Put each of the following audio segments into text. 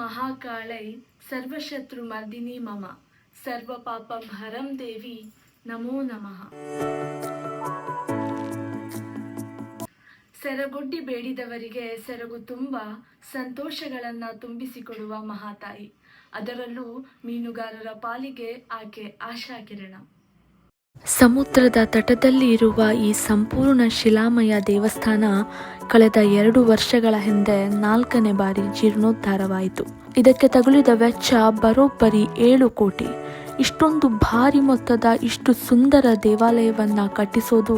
ಮಹಾಕಾಳೈ ಸರ್ವಶತ್ರುಮರ್ದಿನಿ ಮಮ ಸರ್ವಪಾಪಂ ಹರಂ ದೇವಿ ನಮೋ ನಮಃ. ಸೆರಗೊಡ್ಡಿ ಬೇಡಿದವರಿಗೆ ಸೆರಗು ತುಂಬ ಸಂತೋಷಗಳನ್ನು ತುಂಬಿಸಿಕೊಡುವ ಮಹಾತಾಯಿ. ಅದರಲ್ಲೂ ಮೀನುಗಾರರ ಪಾಲಿಗೆ ಆಕೆ ಆಶಾಕಿರಣ. ಸಮುದ್ರದ ತಟದಲ್ಲಿ ಇರುವ ಈ ಸಂಪೂರ್ಣ ಶಿಲಾಮಯ ದೇವಸ್ಥಾನ ಕಳೆದ ಎರಡು ವರ್ಷಗಳ ಹಿಂದೆ ನಾಲ್ಕನೇ ಬಾರಿ ಜೀರ್ಣೋದ್ಧಾರವಾಯಿತು. ಇದಕ್ಕೆ ತಗುಲಿದ ವೆಚ್ಚ ಬರೋಬ್ಬರಿ ಏಳು ಕೋಟಿ. ಇಷ್ಟೊಂದು ಭಾರಿ ಮೊತ್ತದ, ಇಷ್ಟು ಸುಂದರ ದೇವಾಲಯವನ್ನ ಕಟ್ಟಿಸೋದು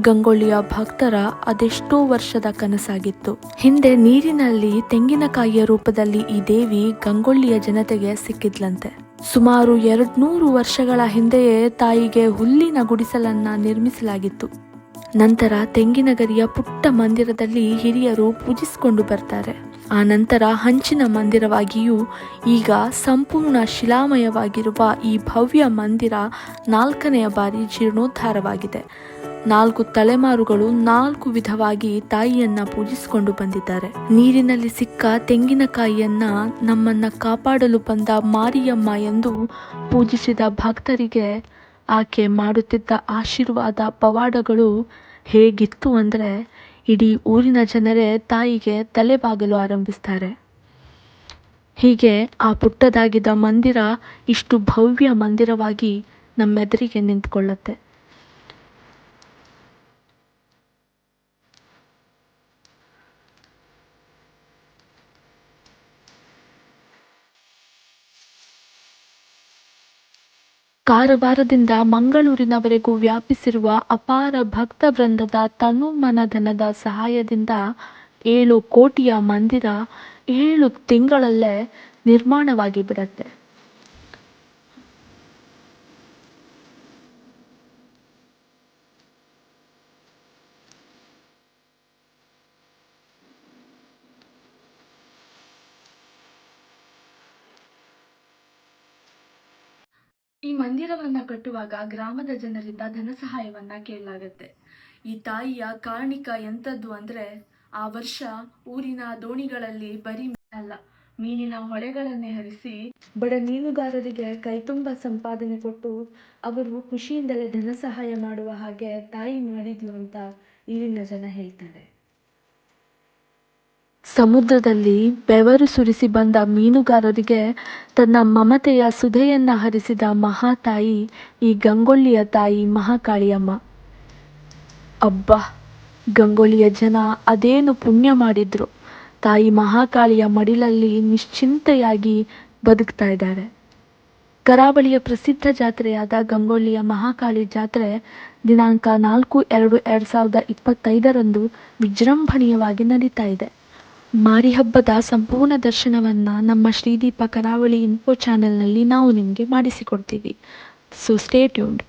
ಗಂಗೊಳ್ಳಿಯ ಭಕ್ತರ ಅದೆಷ್ಟೋ ವರ್ಷದ ಕನಸಾಗಿತ್ತು. ಹಿಂದೆ ನೀರಿನಲ್ಲಿ ತೆಂಗಿನಕಾಯಿಯ ರೂಪದಲ್ಲಿ ಈ ದೇವಿ ಗಂಗೊಳ್ಳಿಯ ಜನತೆಗೆ ಸಿಕ್ಕಿದ್ಲಂತೆ. ಸುಮಾರು ಎರಡ್ನೂರು ವರ್ಷಗಳ ಹಿಂದೆಯೇ ತಾಯಿಗೆ ಹುಲ್ಲಿನ ಗುಡಿಸಲನ್ನ ನಿರ್ಮಿಸಲಾಗಿತ್ತು. ನಂತರ ತೆಂಗಿನಗರಿಯ ಪುಟ್ಟ ಮಂದಿರದಲ್ಲಿ ಹಿರಿಯರು ಪೂಜಿಸಿಕೊಂಡು ಬರ್ತಾರೆ. ಆ ನಂತರ ಹಂಚಿನ ಮಂದಿರವಾಗಿಯೂ ಈಗ ಸಂಪೂರ್ಣ ಶಿಲಾಮಯವಾಗಿರುವ ಈ ಭವ್ಯ ಮಂದಿರ ನಾಲ್ಕನೆಯ ಬಾರಿ ಜೀರ್ಣೋದ್ಧಾರವಾಗಿದೆ. ನಾಲ್ಕು ತಲೆಮಾರುಗಳು ನಾಲ್ಕು ವಿಧವಾಗಿ ತಾಯಿಯನ್ನ ಪೂಜಿಸಿಕೊಂಡು ಬಂದಿದ್ದಾರೆ. ನೀರಿನಲ್ಲಿ ಸಿಕ್ಕ ತೆಂಗಿನಕಾಯಿಯನ್ನ ನಮ್ಮನ್ನ ಕಾಪಾಡಲು ಬಂದ ಮಾರಿಯಮ್ಮ ಎಂದು ಪೂಜಿಸಿದ ಭಕ್ತರಿಗೆ ಆಕೆ ಮಾಡುತ್ತಿದ್ದ ಆಶೀರ್ವಾದ ಪವಾಡಗಳು ಹೇಗಿತ್ತು ಅಂದರೆ ಇಡೀ ಊರಿನ ಜನರೇ ತಾಯಿಗೆ ತಲೆಬಾಗಲು ಆರಂಭಿಸ್ತಾರೆ. ಹೀಗೆ ಆ ಪುಟ್ಟದಾಗಿದ್ದ ಮಂದಿರ ಇಷ್ಟು ಭವ್ಯ ಮಂದಿರವಾಗಿ ನಮ್ಮೆದುರಿಗೆ ನಿಂತ್ಕೊಳ್ಳುತ್ತೆ. ಕಾರವಾರದಿಂದ ಮಂಗಳೂರಿನವರೆಗೂ ವ್ಯಾಪಿಸಿರುವ ಅಪಾರ ಭಕ್ತ ವೃಂದದ ತನು ಮನಧನದ ಸಹಾಯದಿಂದ ಏಳು ಕೋಟಿಯ ಮಂದಿರ ಏಳು ತಿಂಗಳಲ್ಲೇ ನಿರ್ಮಾಣವಾಗಿ ಬಿಡತ್ತೆ. ಈ ಮಂದಿರವನ್ನ ಕಟ್ಟುವಾಗ ಗ್ರಾಮದ ಜನರಿಂದ ಧನ ಸಹಾಯವನ್ನ ಕೇಳಲಾಗತ್ತೆ. ಈ ತಾಯಿಯ ಕಾರಣಿಕ ಎಂಥದ್ದು ಅಂದ್ರೆ ಆ ವರ್ಷ ಊರಿನ ದೋಣಿಗಳಲ್ಲಿ ಬರೀ ಅಲ್ಲ ಮೀನಿನ ಹೊಳೆಗಳನ್ನೇ ಹರಿಸಿ ಬಡ ಮೀನುಗಾರರಿಗೆ ಕೈತುಂಬ ಸಂಪಾದನೆ ಕೊಟ್ಟು ಅವರು ಖುಷಿಯಿಂದಲೇ ಧನ ಸಹಾಯ ಮಾಡುವ ಹಾಗೆ ತಾಯಿ ಮಾಡಿದ್ಲು ಅಂತ ಇಲ್ಲಿನ ಜನ ಹೇಳ್ತಾರೆ. ಸಮುದ್ರದಲ್ಲಿ ಬೆವರು ಸುರಿಸಿ ಬಂದ ಮೀನುಗಾರರಿಗೆ ತನ್ನ ಮಮತೆಯ ಸುಧೆಯನ್ನ ಹರಿಸಿದ ಮಹಾತಾಯಿ ಈ ಗಂಗೊಳ್ಳಿಯ ತಾಯಿ ಮಹಾಕಾಳಿಯಮ್ಮ. ಅಬ್ಬಾ, ಗಂಗೊಳ್ಳಿಯ ಜನ ಅದೇನು ಪುಣ್ಯ ಮಾಡಿದ್ರು. ತಾಯಿ ಮಹಾಕಾಳಿಯ ಮಡಿಲಲ್ಲಿ ನಿಶ್ಚಿಂತೆಯಾಗಿ ಬದುಕ್ತಾ ಇದ್ದಾರೆ. ಕರಾವಳಿಯ ಪ್ರಸಿದ್ಧ ಜಾತ್ರೆಯಾದ ಗಂಗೊಳ್ಳಿಯ ಮಹಾಕಾಳಿ ಜಾತ್ರೆ ದಿನಾಂಕ ನಾಲ್ಕು ಎರಡು ಎರಡು ಸಾವಿರದ ಇಪ್ಪತ್ತೈದರಂದು ವಿಜೃಂಭಣೀಯವಾಗಿ ನಡೀತಾ ಇದೆ. ಮಾರಿ ಹಬ್ಬದ ಸಂಪೂರ್ಣ ದರ್ಶನವನ್ನ ನಮ್ಮ ಶ್ರೀದೀಪ ಕರಾವಳಿ ಇನ್ಫೋ ಚಾನೆಲ್ನಲ್ಲಿ ನಾವು ನಿಮಗೆ ಮಾಡಿಸಿಕೊಡ್ತೀವಿ. So stay tuned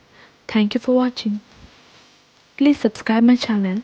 thank you for watching please subscribe my channel